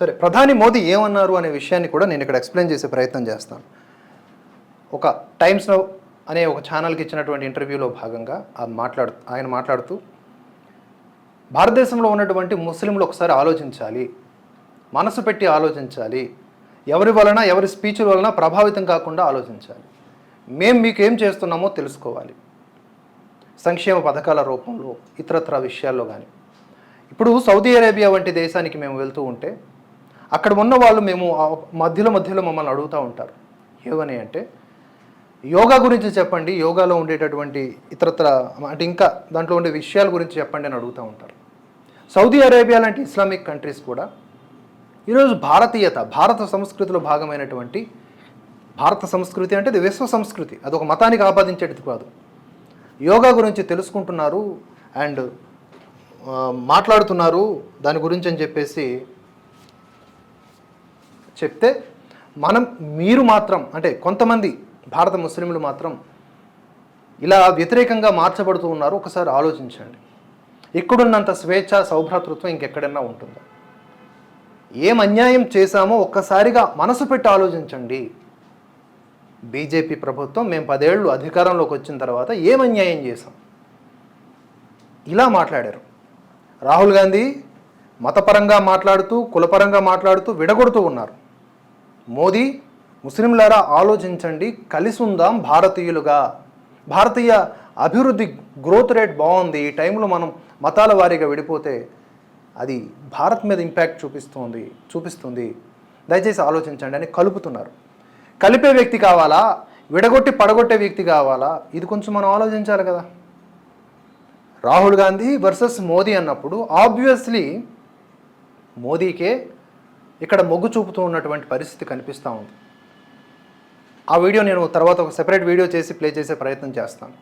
సరే ప్రధాని మోదీ ఏమన్నారు అనే విషయాన్ని కూడా నేను ఇక్కడ ఎక్స్ప్లెయిన్ చేసే ప్రయత్నం చేస్తాను. ఒక టైమ్స్ నౌ అనే ఒక ఛానల్కి ఇచ్చినటువంటి ఇంటర్వ్యూలో భాగంగా మాట్లాడు ఆయన మాట్లాడుతూ భారతదేశంలో ఉన్నటువంటి ముస్లింలు ఒకసారి ఆలోచించాలి. మనసు పెట్టి ఆలోచించాలి. ఎవరి వలన ఎవరి స్పీచ్ల వలన ప్రభావితం కాకుండా ఆలోచించాలి. మేము మీకు ఏం చేస్తున్నామో తెలుసుకోవాలి. సంక్షేమ పథకాల రూపంలో ఇతరత్ర విషయాల్లో కానీ ఇప్పుడు సౌదీ అరేబియా వంటి దేశానికి మేము వెళ్తూ ఉంటే అక్కడ ఉన్న వాళ్ళు మేము మధ్యలో మధ్యలో మమ్మల్ని అడుగుతూ ఉంటారు. ఏమని అంటే యోగా గురించి చెప్పండి యోగాలో ఉండేటటువంటి ఇతరత్ర అంటే ఇంకా దాంట్లో ఉండే విషయాల గురించి చెప్పండి అని అడుగుతూ ఉంటారు. సౌదీ అరేబియా లాంటి ఇస్లామిక్ కంట్రీస్ కూడా ఈరోజు భారతీయత భారత సంస్కృతిలో భాగమైనటువంటి భారత సంస్కృతి అంటే ఇది విశ్వ సంస్కృతి అది ఒక మతానికి ఆపాదించేది కాదు. యోగా గురించి తెలుసుకుంటున్నారు అండ్ మాట్లాడుతున్నారు దాని గురించి అని చెప్పేసి చెప్తే మనం మీరు మాత్రం అంటే కొంతమంది భారత ముస్లింలు మాత్రం ఇలా వ్యతిరేకంగా మార్చబడుతూ ఉన్నారు. ఒకసారి ఆలోచించండి. ఇక్కడున్నంత స్వేచ్ఛ సౌభ్రాతృత్వం ఇంకెక్కడన్నా ఉంటుందా? ఏం అన్యాయం చేశామో ఒక్కసారిగా మనసు పెట్టి ఆలోచించండి. బీజేపీ ప్రభుత్వం మేము పదేళ్ళు అధికారంలోకి వచ్చిన తర్వాత ఏం అన్యాయం చేశాం? ఇలా మాట్లాడారు. రాహుల్ గాంధీ మతపరంగా మాట్లాడుతూ కులపరంగా మాట్లాడుతూ విడగొడుతూ ఉన్నారు. మోదీ ముస్లింలారా ఆలోచించండి కలిసి ఉందాం భారతీయులుగా. భారతీయ అభివృద్ధి గ్రోత్ రేట్ బాగుంది. ఈ టైంలో మనం మతాల వారీగా విడిపోతే అది భారత్ మీద ఇంపాక్ట్ చూపిస్తుంది చూపిస్తుంది. దయచేసి ఆలోచించండి అని కలుపుతున్నారు. కలిపే వ్యక్తి కావాలా? విడగొట్టి పడగొట్టే వ్యక్తి కావాలా? ఇది కొంచెం మనం ఆలోచించాలి కదా. రాహుల్ గాంధీ వర్సెస్ మోదీ అన్నప్పుడు ఆబ్వియస్లీ మోదీకే ఇక్కడ మొగ్గు చూపుతూ ఉన్నటువంటి పరిస్థితి కనిపిస్తూ ఉంది. ఆ వీడియో నేను తర్వాత ఒక సెపరేట్ వీడియో చేసి ప్లే చేసే ప్రయత్నం చేస్తాను.